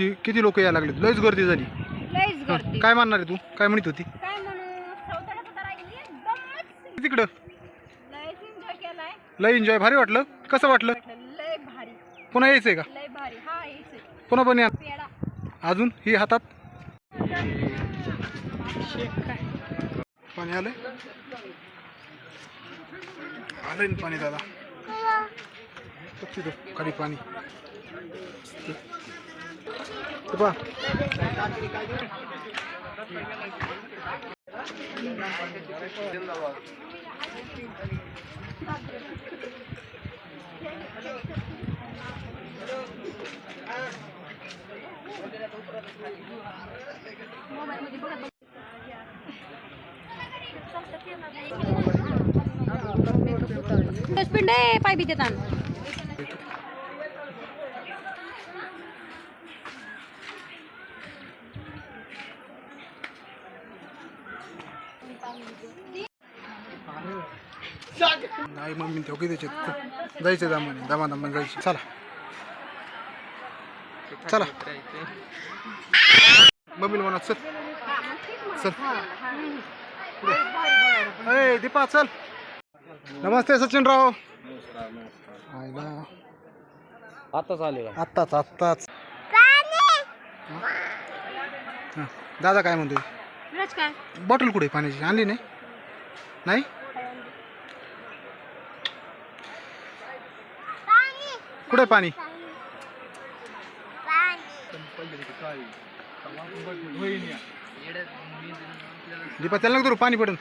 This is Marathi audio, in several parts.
किती किती लोक यायला लागले लयच गर्दी झाली. गर्दी. काय म्हणणार आहे तू? काय म्हणत होती? काय म्हणू? एकदमच तिकडं? लयच एन्जॉय केलाय. लय एन्जॉय भारी वाटलं? कसं वाटलं? म्हटलं लय भारी. पुन्हा यायचंय का? लय भारी. हा यायचंय. पुन्हा पण या. पेडा अजून? ही हातात? पाणी आलंय? आलंय ना पाणी दादा. बघ तिथं खाली पाणी पहा. डस्टबिन आहे पाय बी देताना नाही मम्मी ठोकी त्याच्यात. जायचं दामाने. दामा दामाने जायचं चला. चला. मम्मीला म्हणा चल. चल. अय दीपा चल. नमस्ते सचिनराव. आताच आलेला आत्ताच आत्ताच. हा, दादा काय म्हणतोय? रच काय? बॉटल कुठे पाण्याची? आणली नाही? नाही? कुठे पाणी? दीपा त्याला नको धरू पाणी पडन.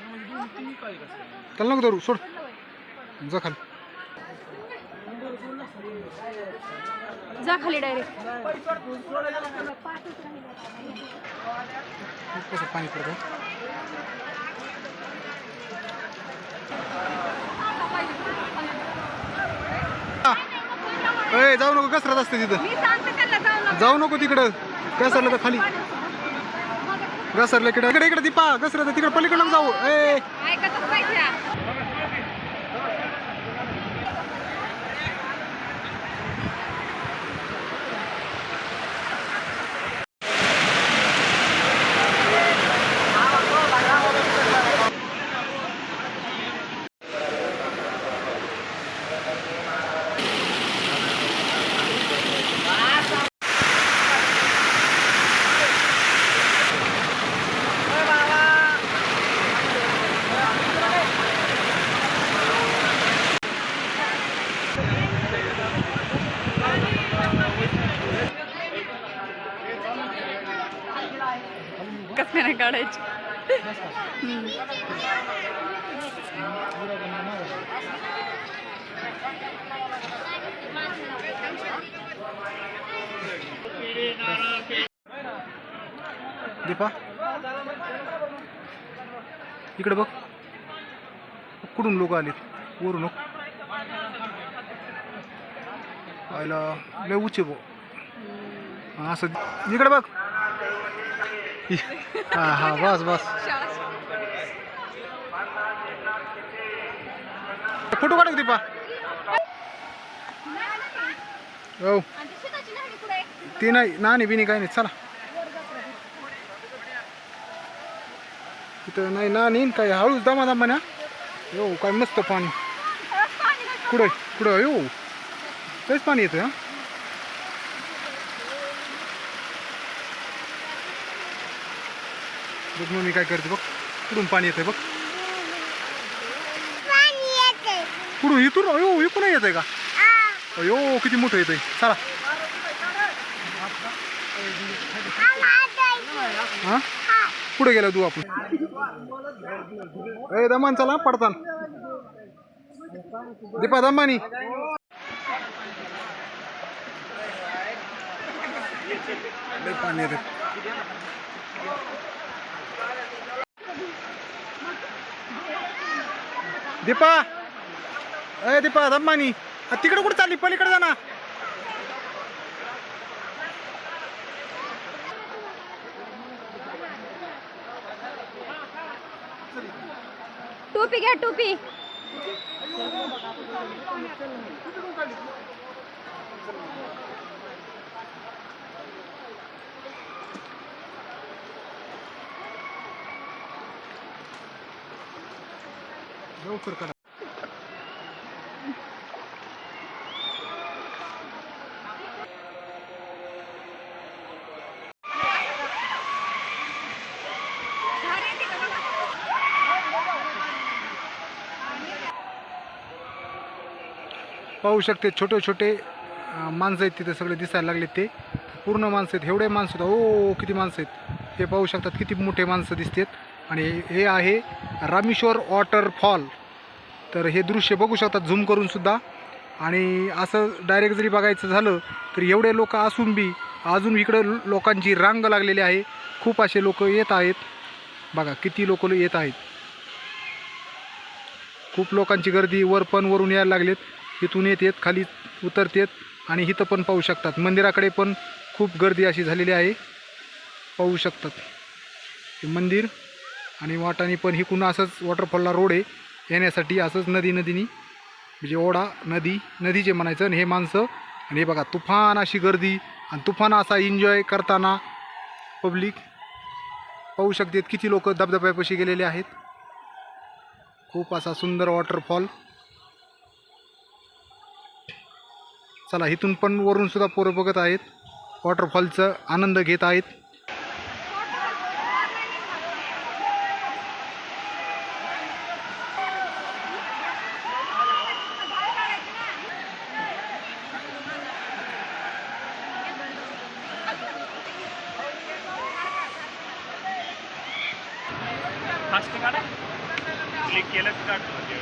त्याला नको धरू सोड. जा खाली. जा खाली डायरेक्ट कसं पाणी पडतं ए जाऊ नको कसरत असते तिथं. मी सांगते त्याला जाऊ नका. जाऊ नको तिकडं. घसरलं तर खाली. घसरलं इकडे इकडे इकडे दीपा घसरलं तिकडे पलीकडे जाऊ. ए. ऐकतच दीपा? इकडे बघ. कुठून लोक आलेत? वरून हो. आयला लय उचे बो असं. इकडे बघ. हा हा बस बस. फोटो काढू दीपा. हो. ती नाही नाणी बिनी काही नाही. चला. तिथं नाही नाणी न काही हळूच दमा दमा ना. येऊ काय मस्त पाणी. कुठं कुठं येऊ तेच पाणी येतं हा? बघ मी काय करते बघ. कुठून पाणी येतंय बघ. कुठून? इथून? अयो इकडून येतंय का? अयो किती मोठं येतंय. चला. हा? पुढे गेला तू आपण? ए दमान चला पडतान. दीपा दमानी. पाणी येते दीपा! अय दीपा दमानी तिकडे कुठं चालली? पलीकडे जा ना. टोपी घ्या टोपी. लवकर करा. पाहू शकते छोटे छोटे माणसं आहेत तिथे सगळे दिसायला लागले ते. पूर्ण माणसं आहेत एवढे माणसं आहेत. ओ किती माणसं आहेत. हे पाहू शकतात किती मोठे माणसं दिसतात. आणि हे आहे रामेश्वर वॉटरफॉल. तर हे दृश्य बघू शकतात झूम करूनसुद्धा आणि असं डायरेक्ट जरी बघायचं झालं तर एवढे लोक असून बी अजून इकडं लोकांची रांग लागलेली आहे. खूप असे लोक येत आहेत. बघा किती लोक येत आहेत. खूप लोकांची गर्दी वर पण वरून यायला लागलेत. इथून येत येत खाली उतरतेत आणि इथं पण पाहू शकतात. मंदिराकडे पण खूप गर्दी अशी झालेली आहे. पाहू शकतात. हे मंदिर आणि वाटाने पण हिकून असंच वॉटरफॉलला रोड आहे. येण्यासाठी असंच नदी नदीनी म्हणजे ओढा नदी नदीचे म्हणायचं आणि हे माणसं. आणि हे बघा तुफान अशी गर्दी आणि तुफान असा एन्जॉय करताना पब्लिक पाहू शकतात किती लोक धबधब्यापाशी गेलेले आहेत. खूप असा सुंदर वॉटरफॉल चला इथून पण वरून सुद्धा पोरं बघत आहेत. वॉटरफॉलचं आनंद घेत आहेत फास्ट काढा क्लिक केलं की काढतो म्हणजे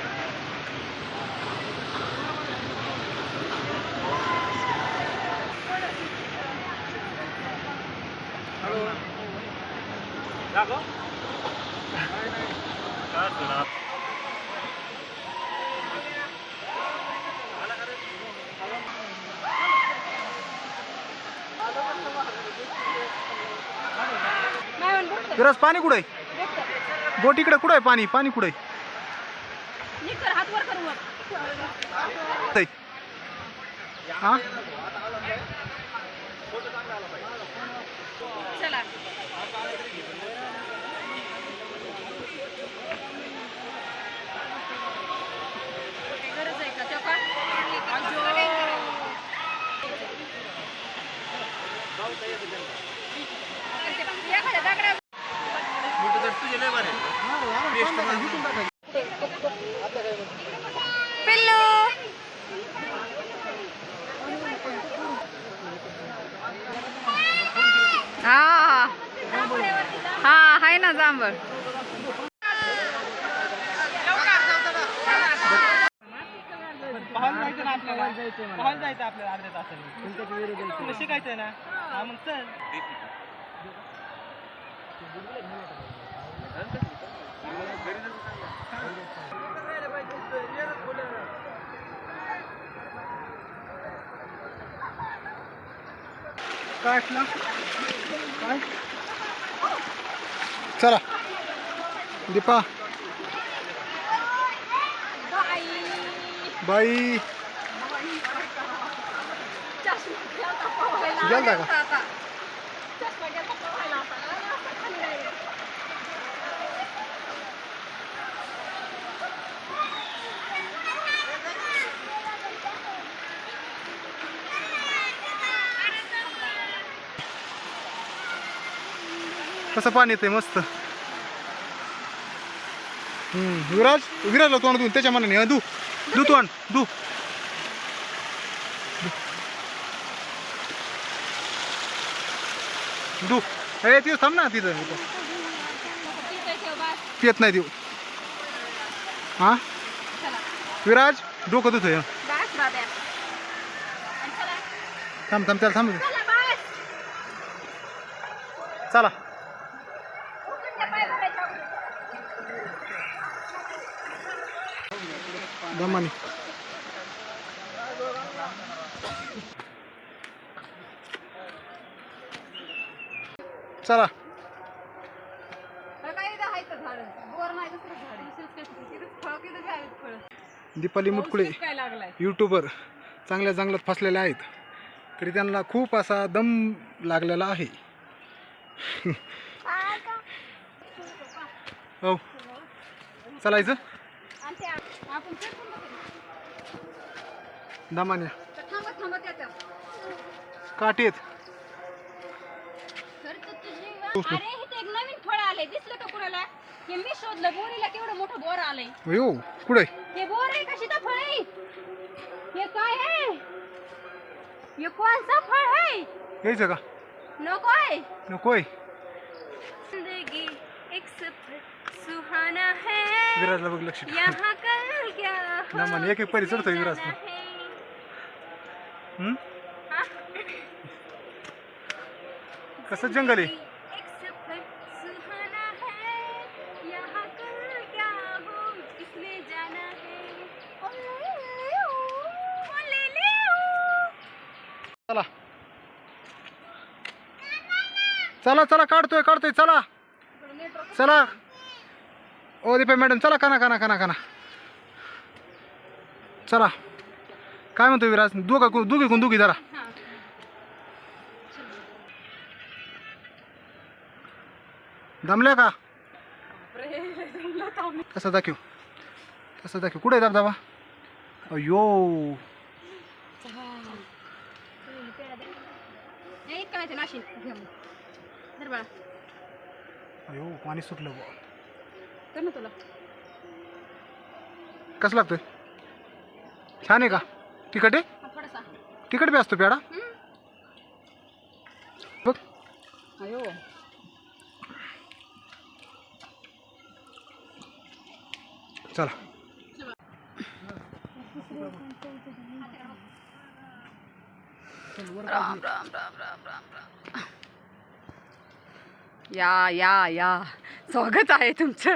विराज पाणी कुठं आहे बघतो. बोटीकडे कुठं आहे पाणी पाणी कुठं. आहे? हा चला. काही गरज आहे का? चपा एखाद्या दगडा पिल्लू हा हा आहे ना जांभळ. पहायला जायचं ना आपल्याला. पहायला जायचं आपल्याला अर्ध्या तासाने. तुला शिकायचंय ना? हा मग चल. काय काय? चला. दीपा बाई. गेलता का? कसं पाणी येते मस्त. हम्म, विराज विराजला तोंड देऊन त्याच्या मनाने. दू. दू तोंड दू. दू. अरे तिथं थांब ना तिथं येत नाही देऊ. हा? विराज डोकं दुखतं थांब थांब त्याला थांब चला. दमानी चला. दीपाली मुटकुळे यूट्यूबर चांगल्या चांगल्यात फसलेले आहेत. तरी त्यांना खूप असा दम लागलेला आहे. हो. चालायचं त्या आपण फिरकून बघू. दमान्या तर थांबत थांबत येत्या काठी आहेत तर तू तुझी अरे एक नवीन फळ आले दिसलं का कुणाला? हे मी शोधलं बोरीला केवढं मोठं बोर आलंय. कुठे? हे बोर आहे का सीताफळ आहे? हे काय आहे? हे कोणचं फळ आहे? यायचं का? नको आहे. नकोय. जिंदगी एक सफर सुहाना है. विराजला बघ लक्ष. यहाँ क्या एक एक परी चढतोय विराज पण. हम्म? कसं जंगल आहे? चला. चला चला काढतोय काढतोय चला. चला. ओ दीपा मॅडम चला काना काना काना काना. चला. काय म्हणतो विराज? दोघा दोघी कोण दोघी जरा. दमल्या का? तसं दाखव. तसं दाखव. कुठे आहे दाबदाबा अयो अयो पाणी सुटलं तुला. कसं लागतोय? छान आहे का? तिखट आहे? थोडासा. तिखट बी असतो पेडा. बघ. अयो. चला. राम राम राम राम राम राम. या या या. स्वागत आहे तुमचं.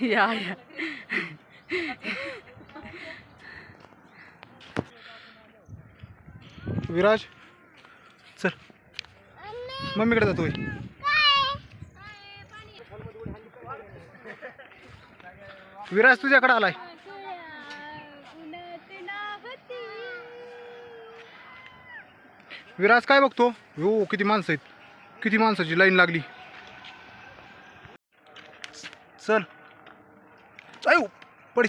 या या. विराज? चल. मम्मीकडे जातोय विराज तुझ्याकडे आलाय. विराज काय बघतो? हो किती माणसं आहेत. किती माणसाची लाईन लागली. चल. पडी.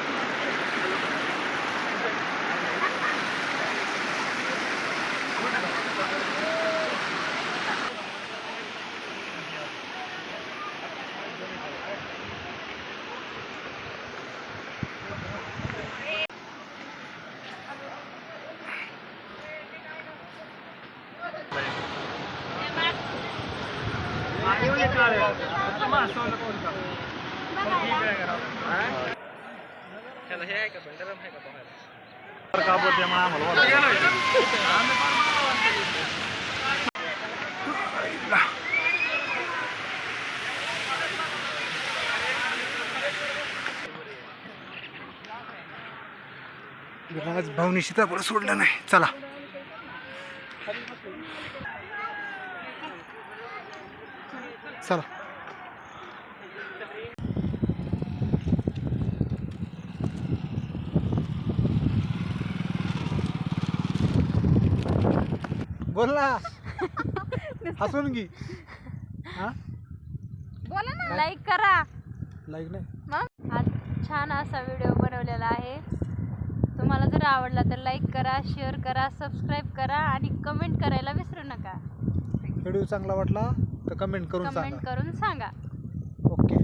आज रे भीती वाटत आहे का आहे सोडलं नाही. चला. चला. बोल ना हसून घे. हा? बोला ना लाईक करा. लाईक नाही. मग? आज छान असा व्हिडिओ बनवलेला आहे. तुम्हाला जर आवडला तर लाईक करा शेअर करा सबस्क्राईब करा आणि कमेंट करायला विसरू नका. व्हिडिओ चांगला वाटला तर कमेंट करून कमेंट सांगा. करून सांगा. ओके